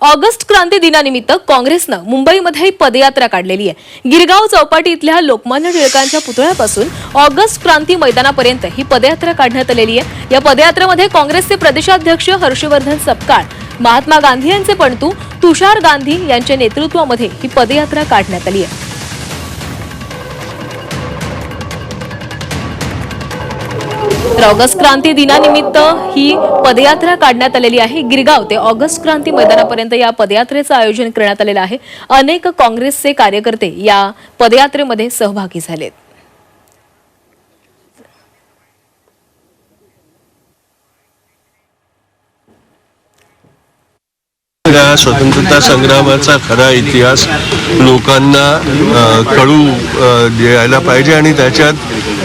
August क्रांती दिनानिमित्त काँग्रेसनं मुंबईमध्ये पदयात्रा काढलेली आहे. गिरगाव चौपाटी इथल्या लोकमान्य टिळकांच्या पुतळ्यापासून ऑगस्ट क्रांती मैदानापर्यंत ही पदयात्रा काढण्यात आलेली आहे. या पदयात्रेमध्ये काँग्रेसचे प्रदेशाध्यक्ष हर्षवर्धन सपकाळ महात्मा गांधी यांचे पणतू तुषार गांधी यांच्या नेतृत्वामध्ये ही पदयात्रा काढण्यात आली आहे. तर ऑगस्ट क्रांती दिनानिमित्त ही पदयात्रा काढण्यात आलेली आहे. गिरगाव ते ऑगस्ट क्रांती मैदानापर्यंत या पदयात्रेचं आयोजन करण्यात आलेलं आहे. अनेक काँग्रेसचे कार्यकर्ते या पदयात्रेमध्ये सहभागी झालेत. स्वतंत्रता संग्रामाचा खरा इतिहास लोकांना कळू द्यायला पाहिजे आणि त्याच्यात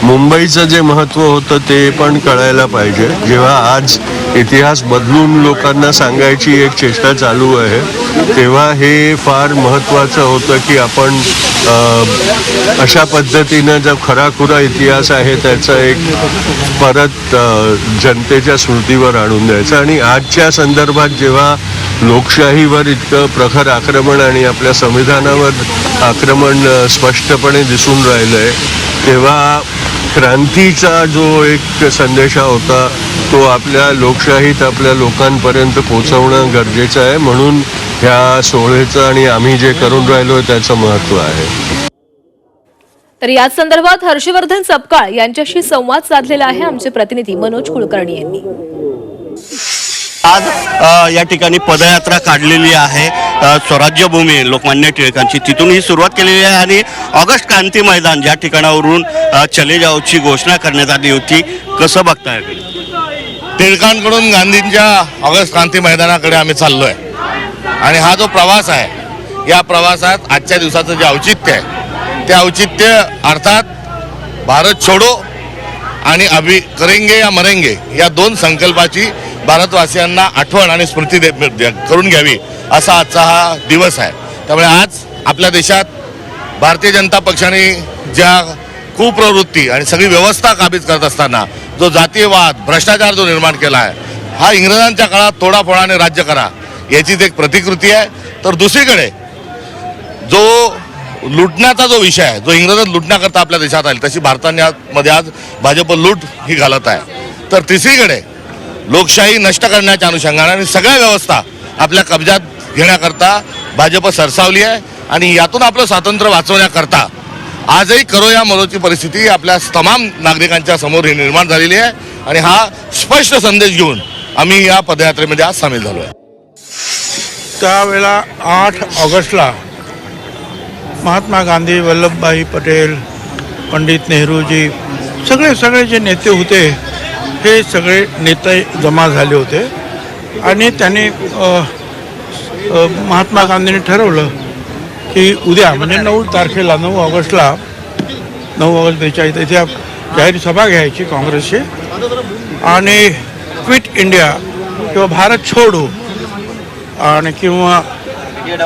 मुंबईचं जे महत्त्व होतं ते पण कळायला पाहिजे. जेव्हा आज इतिहास बदलून लोकांना सांगायची एक चेष्टा चालू आहे तेव्हा हे फार महत्त्वाचं होतं की आपण अशा पद्धतीनं जो खराखुरा इतिहास आहे त्याचा एक परत जनतेच्या स्मृतीवर आणून द्यायचा. आणि आजच्या संदर्भात जेव्हा लोकशाहीवर इतकं प्रखर आक्रमण आणि आपल्या संविधानावर आक्रमण स्पष्टपणे दिसून राहिलं आहे तेव्हा क्रांतीचा जो एक संदेशा होता तो आपल्या लोकशाहीत आपल्या लोकांपर्यंत पोहोचवणं गरजेचं आहे. म्हणून ह्या सोहळ्याचं आणि आम्ही जे करून राहिलो त्याचं महत्त्व आहे. तर याच संदर्भात हर्षवर्धन सपकाळ यांच्याशी संवाद साधलेला आहे आमचे प्रतिनिधी मनोज कुलकर्णी यांनी. आज या ठिकाणी पदयात्रा काढलेली आहे. स्वराज्यभूमी लोकमान्य टिळकांची. तिथून ही सुरुवात केलेली आहे आणि ऑगस्ट क्रांती मैदान ज्या ठिकाणावरून चले जाऊची घोषणा करण्यात आली होती. कसं बघताय टिळकांकडून गांधींच्या ऑगस्ट क्रांती मैदानाकडे आम्ही चाललो आहे आणि हा जो प्रवास आहे या प्रवासात आजच्या दिवसाचं जे औचित्य आहे ते औचित्य अर्थात भारत छोडो आणि अभि करेंगे या मरेंगे या दोन संकल्पाची भारतवासियांना आठवण आणि स्मृती दे करून घ्यावी असा आजचा हा दिवस आहे. त्यामुळे आज आपल्या देशात भारतीय जनता पक्षाने ज्या कुप्रवृत्ती आणि सगळी व्यवस्था काबीज करत असताना जो जातीयवाद भ्रष्टाचार जो निर्माण केला आहे हा इंग्रजांच्या काळात तोडाफोडाने राज्य करा याचीच एक प्रतिकृती आहे. तर दुसरीकडे जो लुटण्याचा जो विषय आहे जो इंग्रजात लुटण्याकरता आपल्या देशात आली तशी भारताने आज- मध्ये आज भाजप लूट ही घालत आहे. तर तिसरीकडे लोकशाही नष्ट करण्याच्या अनुषंगाने आणि सगळ्या व्यवस्था आपल्या कब्जात घेण्याकरता भाजप सरसावली आहे आणि यातून आपलं स्वातंत्र्य वाचवण्याकरता आजही करो या मरोची परिस्थिती आपल्या तमाम नागरिकांच्या समोर ही निर्माण झालेली आहे. आणि हा स्पष्ट संदेश घेऊन आम्ही या पदयात्रेमध्ये आज सामील झालो आहे त्यावेळेला आठ ऑगस्टला महात्मा गांधी वल्लभभाई पटेल पंडित नेहरूजी सगळे सगळे जे नेते होते हे सगळे नेते जमा झाले होते. आणि त्यांनी महात्मा गांधींनी ठरवलं की उद्या म्हणजे नऊ तारखेला नऊ ऑगस्टला नऊ ऑगस्ट बेचाळीस इथे जाहीर सभा घ्यायची काँग्रेसची. आणि क्विट इंडिया किंवा भारत छोडो आणि किंवा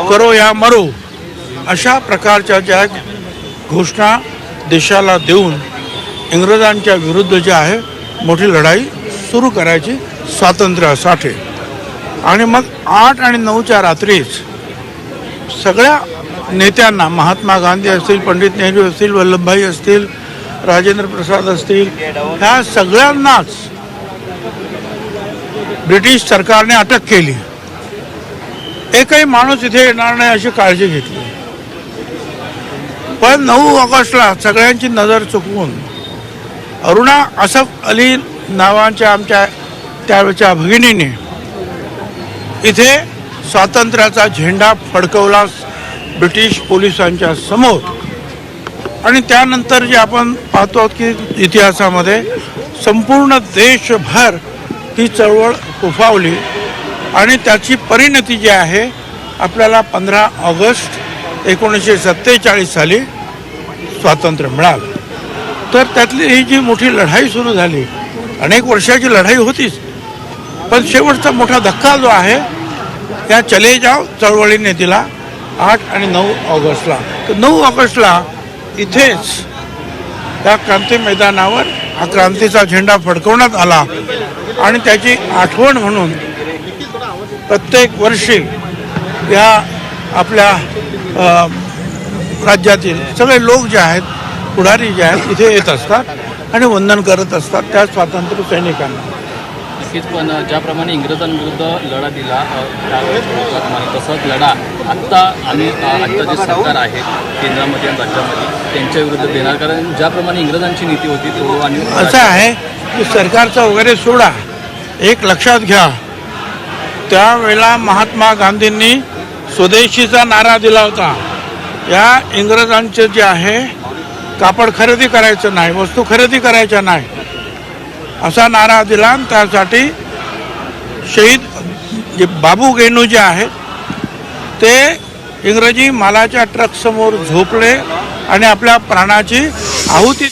करो या मरो अशा प्रकारच्या ज्या घोषणा देशाला देऊन इंग्रजांच्या विरुद्ध जे आहे मोठी लढाई सुरू करायची स्वातंत्र्यासाठी आणि मग आठ आणि नऊच्या रात्रीच सगळ्या नेत्यांना महात्मा गांधी असतील पंडित नेहरू असतील वल्लभभाई असतील राजेंद्र प्रसाद असतील ह्या सगळ्यांनाच ब्रिटिश सरकारने अटक केली. एकही माणूस इथे येणार नाही अशी काळजी घेतली. पण नऊ ऑगस्टला सगळ्यांची नजर चुकवून अरुणा असफ अली नावाच्या आमच्या त्यावेळच्या भगिनीने इथे स्वातंत्र्याचा झेंडा फडकवला ब्रिटिश पोलिसांच्या समोर. आणि त्यानंतर जे आपण पाहतो आहोत की इतिहासामध्ये संपूर्ण देशभर ही चळवळ उफावली आणि त्याची परिणती जी आहे आपल्याला पंधरा ऑगस्ट एकोणीसशे सत्तेचाळीस साली स्वातंत्र्य मिळालं. तर त्यातली ही जी मोठी लढाई सुरू झाली अनेक वर्षाची लढाई होतीच पण शेवटचा मोठा धक्का जो आहे त्या चले जाव चळवळीने दिला आठ आणि नऊ ऑगस्टला. तर नऊ ऑगस्टला इथेच त्या क्रांती मैदानावर हा क्रांतीचा झेंडा फडकवण्यात आला आणि त्याची आठवण म्हणून प्रत्येक वर्षी या आपल्या राज्यातील सगळे लोक जे आहेत पुढारी जे आहेत इथे येत असतात आणि वंदन करत असतात त्या स्वातंत्र्य सैनिकांना. नक्कीच पण ज्याप्रमाणे इंग्रजांविरुद्ध लढा दिला त्यावेळेस तसाच लढा आत्ता अ, आत्ता जे सरकार आहे केंद्रामध्ये आणि राज्यामध्ये त्यांच्या विरुद्ध देणार. कारण ज्याप्रमाणे इंग्रजांची नीती होती तो आणि असं आहे की सरकारचा वगैरे सोडा एक लक्षात घ्या. त्यावेळेला महात्मा गांधींनी स्वदेशीचा नारा दिला होता. या इंग्रजांचे जे आहे कापड खरेदी करायचं नाही वस्तू खरेदी करायच्या नाही. असा नारा दिला आणि त्यासाठी शहीद जे बाबू गेनू जे आहेत ते इंग्रजी मालाच्या ट्रकसमोर झोपले आणि आपल्या प्राणाची आहुती